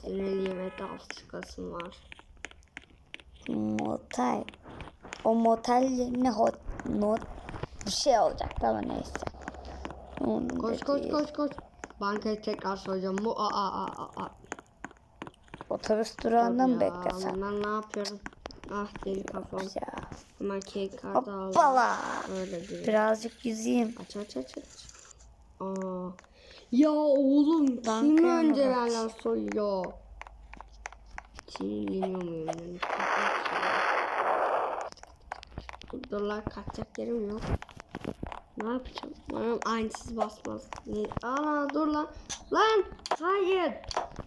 Sinirliyim etraf çıkasım var. Motel. O motel yerine hot not bir şey olacak ama neyse. Onun Koş koş değil. koş koş. Bankayı tekrar soracağım. Bu a a a a. Otobüs durağında mı beklesem? Ben ne yapıyorum? Ah deli kafam. Ya. Hemen kek kartı aldım. Hoppala. Öyle değil. Birazcık yüzeyim. Aç aç aç aç. Aa. Ya oğlum kim önce benden soyuyor? Sinirleniyor muyum lan kaçacak yerim yok. Ne yapacağım? Umarım aynısız basmaz. Ne? Aa dur lan. Lan hayır.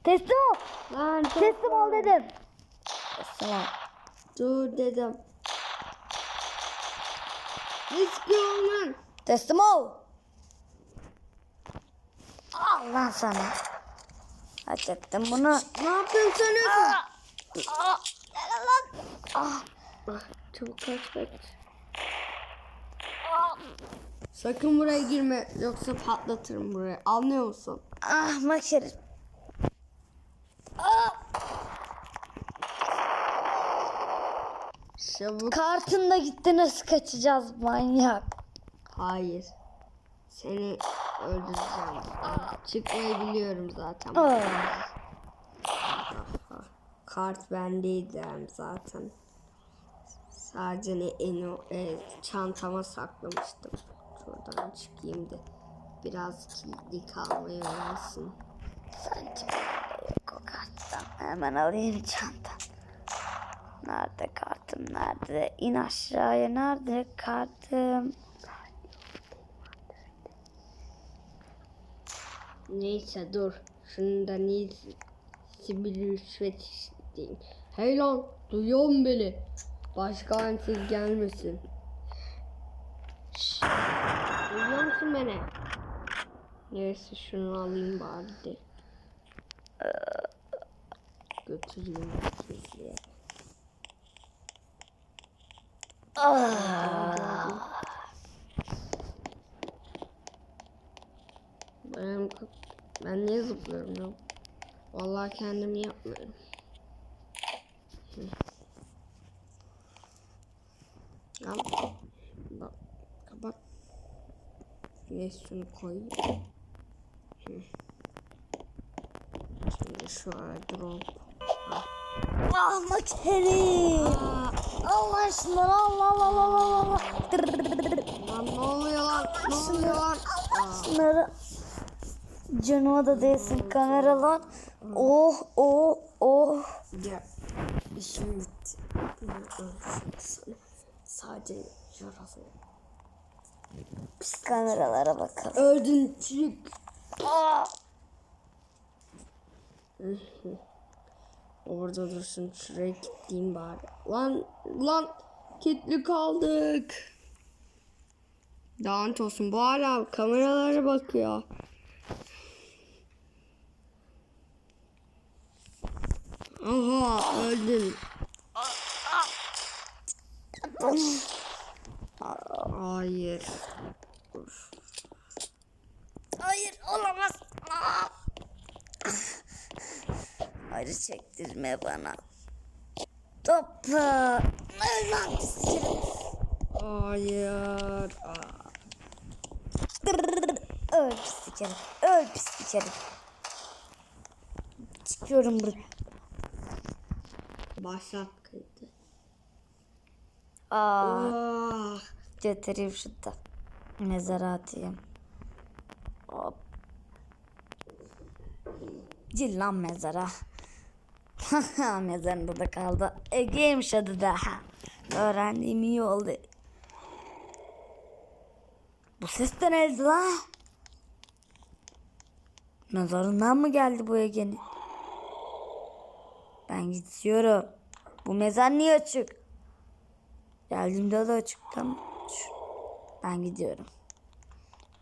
Teslim ol. Lan. Teslim ol dedim. Ol. Dur dedim. Let's go man. Teslim ol. Al lan sana. Ettim bunu. Ne yapıyorsun lan? Ah, Ah, çabuk kaç kaç. Sakın buraya girme yoksa patlatırım burayı. Anlıyor musun? ah maşerim. Ah, Çabuk. kartın da gitti nasıl kaçacağız manyak. Hayır. Seni öldüreceğim. Çıkmayı biliyorum zaten. Kart bendeydi zaten. Sadece ne en o e, çantama saklamıştım. Şuradan çıkayım da biraz kilitli kalmayı öğrensin. Bende yok o karttan. Hemen alayım çantam. Nerede kartım nerede? İn aşağıya nerede kartım? Neyse dur. Şundan iyisi bir rüşvet isteyeyim. Hey lan duyuyor musun beni? Başka ansiz gelmesin. Şşş, Duyuyor musun beni? Neyse şunu alayım bari de. Götüreyim. Ben, ben niye zıplıyorum ya? Vallahi kendim yapmıyorum. Al. Bak, kapat. Neyse şunu koy. Şimdi şu drop. Ah maçeri. Allah aşkına Allah Allah Allah Allah Allah. Lan ne oluyor lan? Ne oluyor lan? Şunları canıma da değsin kamera lan. Oh oh oh. Ya işim bitti. Sadece yarası. Kameralara bakalım. Öldün. Ah. Orada dursun şuraya gideyim bari. Lan lan kilitli kaldık. Lanet olsun bu hala kameralara bakıyor. Aha öldüm. Hayır. Hayır olamaz. Acı çektirme bana. Pislik. Hayır. Öl pislik herif. Öl pislik herif. Çıkıyorum buraya. Başlat kaydı. Aa, Ah. götüreyim şu da. Mezara atayım. Hop. Gir lan mezara. Mezarın burada kaldı. Ege'ymiş adı da. Öğrendiğim iyi oldu. Bu ses de neydi la? Mezarından mı geldi bu Ege'nin? Ben gidiyorum. Bu mezar niye açık? Geldiğimde de açık tamam. Ben gidiyorum.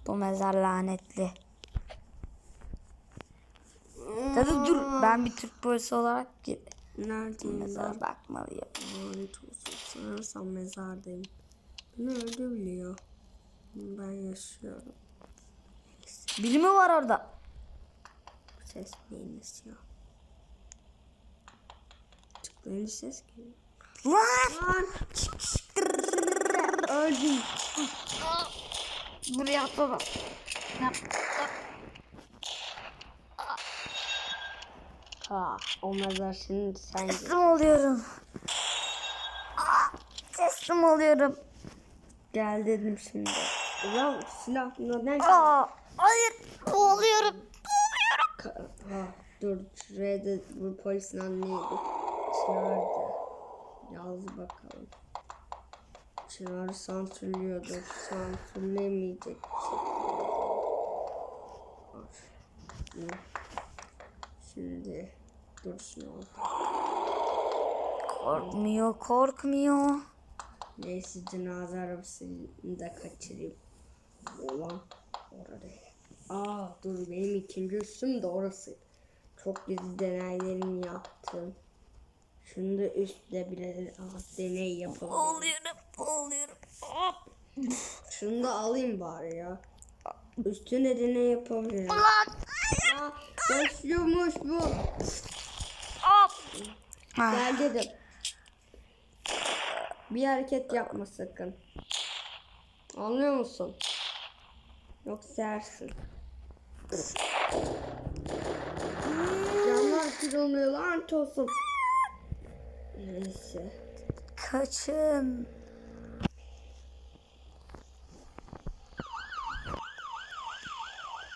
Bu mezar lanetli. Tabii dur ben bir Türk polisi olarak git. Neredeyim ben? Mezara bakmalıyım. Lanet olsun. Sanırsam mezardayım. Beni öldürmüyor. Ben yaşıyorum. Biri mi var orada? Ses neyiniz ya? Böyle ses geliyor. Lan! Öldüm. Buraya atladım. Ha, o mezar şimdi sen. Teslim oluyorum. Aa, Teslim oluyorum. Gel dedim şimdi. Ulan silah neden? Aa, hayır. Boğuluyorum. Ka- Ha, dur şuraya da bu polisin anneydi. Çınar'dı. Yaz bakalım. Çınar. Var. Hı. Şimdi dur şunu al. Korkmuyor, korkmuyor. Neyse cenaze arabasını da kaçırayım. Ulan orada. Aa dur benim ikinci üstüm de orası. Çok gizli deneylerini yaptım. Şunu da üstle bile aa, deney yapalım. Boğuluyorum, boğuluyorum. Hop. Şunu da alayım bari ya. Üstüne deney yapabilirim. Lan. Aa, başlıyormuş bu. Hop. Ah, Gel dedim. Bir hareket yapma sakın. Anlıyor musun? Yoksa yersin. Canlar kırılmıyor lanet olsun. Neyse. Kaçın.